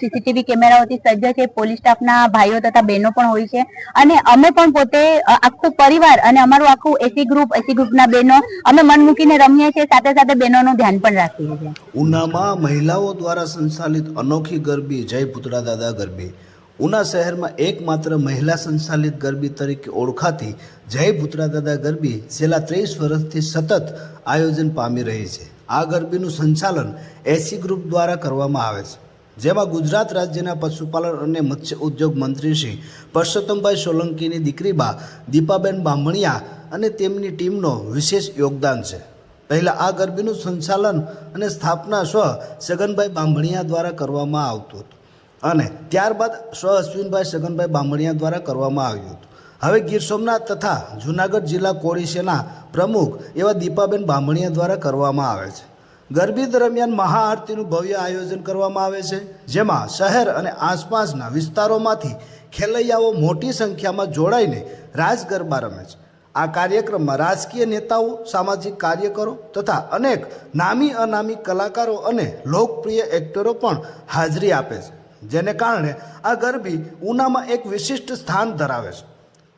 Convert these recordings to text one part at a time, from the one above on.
CCTV કેમેરાઓથી સજ્જ છે. Police સ્ટાફના ભાઈઓ તથા બહેનો પણ હોય છે. અને અમે પણ પોતે આખું પરિવાર અને અમારું આખું એસી ગ્રુપ, એસી ગ્રુપના બહેનો, અમે મન મૂકીને રમીએ છીએ. સાથે સાથે બહેનોનું ધ્યાન પણ રાખીએ છીએ. ઉનામાં મહિલાઓ દ્વારા સંચાલિત અનોખી ગરબી, જય પુતળા દાદા ગરબી. ઉના શહેરમાં એકમાત્ર મહિલા સંચાલિત ગરબી તરીકે ઓળખાતી જય ભૂતરા દાદા ગરબી છેલ્લા ત્રીસ વર્ષથી સતત આયોજન પામી રહી છે. આ ગરબીનું સંચાલન એસી ગ્રુપ દ્વારા કરવામાં આવે છે. જેમાં ગુજરાત રાજ્યના પશુપાલન અને મત્સ્ય ઉદ્યોગ મંત્રી શ્રી પરસોત્તમભાઈ સોલંકીની દીકરીબા દીપાબેન બામણિયા અને તેમની ટીમનો વિશેષ યોગદાન છે. પહેલાં આ ગરબીનું સંચાલન અને સ્થાપના સ્વ સગનભાઈ બાંભણિયા દ્વારા કરવામાં આવતું હતું અને ત્યારબાદ સ્વ અશ્વિનભાઈ સગનભાઈ બામણિયા દ્વારા કરવામાં આવ્યું હતું. હવે ગીર સોમનાથ તથા જૂનાગઢ જિલ્લા કોળી સેના પ્રમુખ એવા દીપાબેન બામણિયા દ્વારા કરવામાં આવે છે. ગરબી દરમિયાન મહાઆરતીનું ભવ્ય આયોજન કરવામાં આવે છે, જેમાં શહેર અને આસપાસના વિસ્તારોમાંથી ખેલૈયાઓ મોટી સંખ્યામાં જોડાઈને રાસ ગરબા રમે છે. આ કાર્યક્રમમાં રાજકીય નેતાઓ, સામાજિક કાર્યકરો તથા અનેક નામી અનામી કલાકારો અને લોકપ્રિય એક્ટરો પણ હાજરી આપે છે, જેને કારણે આ ગરબી ઉનામાં એક વિશિષ્ટ સ્થાન ધરાવે છે.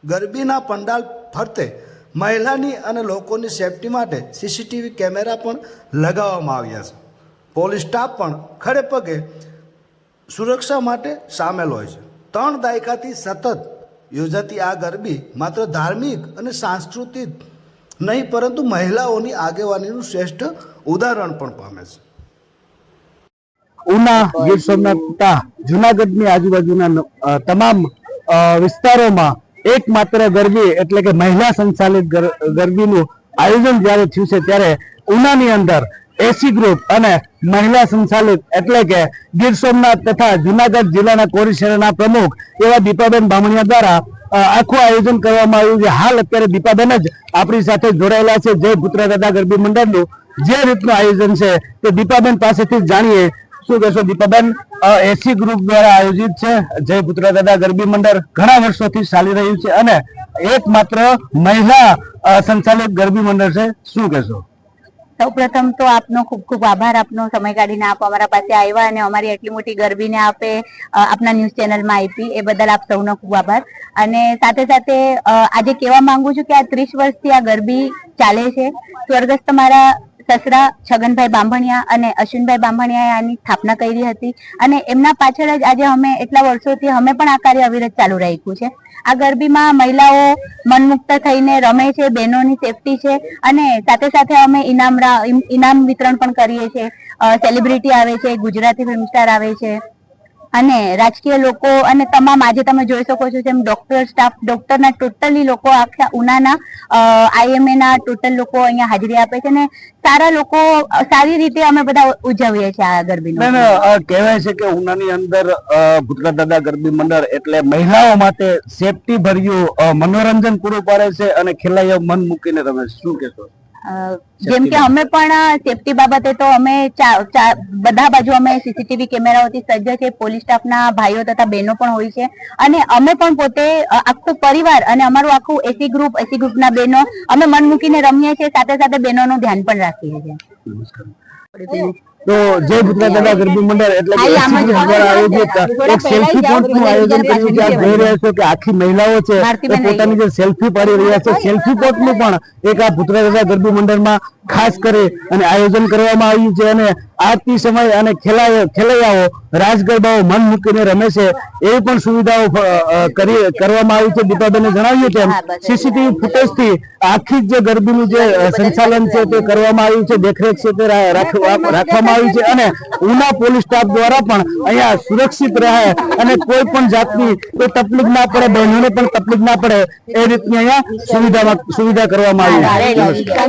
ગરબીના પંડાલ ફરતે મહિલાની અને લોકોની સેફટી માટે સીસીટીવી કેમેરા પણ લગાવવામાં આવ્યા છે. પોલીસ સ્ટાફ પણ ખડે પગે સુરક્ષા માટે સામેલ હોય છે. ત્રણ દાયકાથી સતત યોજાતી આ ગરબી માત્ર ધાર્મિક અને સાંસ્કૃતિક નહીં, પરંતુ મહિલાઓની આગેવાનીનું શ્રેષ્ઠ ઉદાહરણ પણ પામે છે. ઉના, ગીર સોમનાથ જુનાગઢની આજુબાજુના તમામ વિસ્તારોમાં એકમાત્ર ગરબી એટલે કે મહિલા સંચાલિત ગરબીનું આયોજન જ્યારે થયું છે ત્યારે ઉનાની અંદર એસી ગ્રુપ અને મહિલા સંચાલિત એટલે કે ગીર સોમનાથ તથા જુનાગઢ જિલ્લાના કોરી શહેરના પ્રમુખ એવા દીપાબેન બામણિયા દ્વારા આખું આયોજન કરવામાં આવ્યું છે. હાલ અત્યારે દીપાબેન જ આપણી સાથે જોડાયેલા છે. જય પુત્ર દાદા ગરબી મંડળનું જે રીતનું આયોજન છે તે દીપાબેન પાસેથી જાણીએ શું કહેશો, દીપાબેન? એસી ગ્રુપ દ્વારા આયોજિત છે જય પુત્ર દાદા ગરબી મંડળ. ઘણા વર્ષોથી ચાલી રહ્યું છે અને એકમાત્ર મહિલા સંચાલિત ગરબી મંડળ છે. શું કહેશો? સૌ પ્રથમ તો આપનો ખૂબ ખૂબ આભાર. આપનો સમય કાઢીને આપ અમારા પાસે આવ્યા અને અમારી એટલી મોટી ગરબીને આપે આપના ન્યૂઝ ચેનલમાં આપી. એ બદલ આપ સૌનો ખૂબ આભાર. અને સાથે સાથે આજે કહેવા માંગુ છું કે આ ત્રીસ વર્ષથી આ ગરબી ચાલે છે. સ્વર્ગસ્થ મારા સસરા છગનભાઈ બાંભણિયા અને અશ્વિનભાઈ બાંભણિયાએ આની સ્થાપના કરી હતી અને એમના પાછળ જ આજે અમે એટલા વર્ષોથી અમે પણ આ કાર્ય અવિરત ચાલુ રાખ્યું છે. આ ગરબીમાં મહિલાઓ મનમુક્ત થઈને રમે છે, બહેનોની સેફટી છે અને સાથે સાથે અમે ઇનામ ઇનામ વિતરણ પણ કરીએ છીએ. સેલિબ્રિટી આવે છે, ગુજરાતી ફિલ્મ સ્ટાર આવે છે. અને રાજકીય લોકો અને તમામ આજે તમે જોઈ શકો છો જેમ ડોક્ટર સ્ટાફ ડોક્ટરના ટોટલી લોકો આખા ઉનાના આઈએમએ ના ટોટલ લોકો અહીંયા હાજરી આપે છે અને સારા લોકો સારી રીતે અમે બધા ઉજવીએ છીએ આ ગરબી કહેવાય છે કે ઉનાની અંદર અ, દાદા ગરબી મંડળ એટલે મહિલાઓ માટે સેફટી ભર્યું મનોરંજન પૂરું પાડે છે અને ખેલાઈઓ મન મૂકીને રમે શું કહેશો? જેમ કે અમે પણ સેફટી બાબતે તો અમે બધા બાજુ અમે સીસીટીવી કેમેરાઓથી સજ્જ છે. પોલીસ સ્ટાફના ભાઈઓ તથા બહેનો પણ હોય છે. અને અમે પણ પોતે આખું પરિવાર અને અમારું આખું એસી ગ્રુપ એસી ગ્રુપના બહેનો અમે મન મૂકીને રમીએ છીએ. સાથે સાથે બહેનોનું ધ્યાન પણ રાખીએ છીએ. તો જય પુત્ર દાદા ગરબી મંડળ એટલે દ્વારા આયોજિત એક સેલ્ફી પોઈન્ટનું આયોજન કર્યું છે આપ જોઈ રહ્યા છો કે આખી મહિલાઓ છે એ પોતાની જે સેલ્ફી પાડી રહ્યા છે સેલ્ફી પોઈન્ટનું પણ એક આ પુત્ર દાદા ગરબી મંડળમાં ખાસ કરી અને આયોજન કરવામાં આવ્યું છે અને આરતી સમય અને ખેલાયો ખેલૈયાઓ રાસ ગરબાઓ મન મૂકીને રમે છે. એવી પણ સુવિધાઓ કરી કરવામાં આવી છે. દીપાબેને જણાવ્યું તેમ સીસીટીવી ફૂટેજથી આખી જે ગરબીનું જે સંચાલન છે તે કરવામાં આવ્યું છે. દેખરેખ છે તે રાખવામાં આવી છે. અને ઉના પોલીસ સ્ટાફ દ્વારા પણ અહીંયા સુરક્ષિત રહે અને કોઈ પણ જાતની કોઈ તકલીફ ના પડે બહેનોને પણ તકલીફ ના પડે એ રીતની અહીંયા સુવિધામાં સુવિધા કરવામાં આવી છે.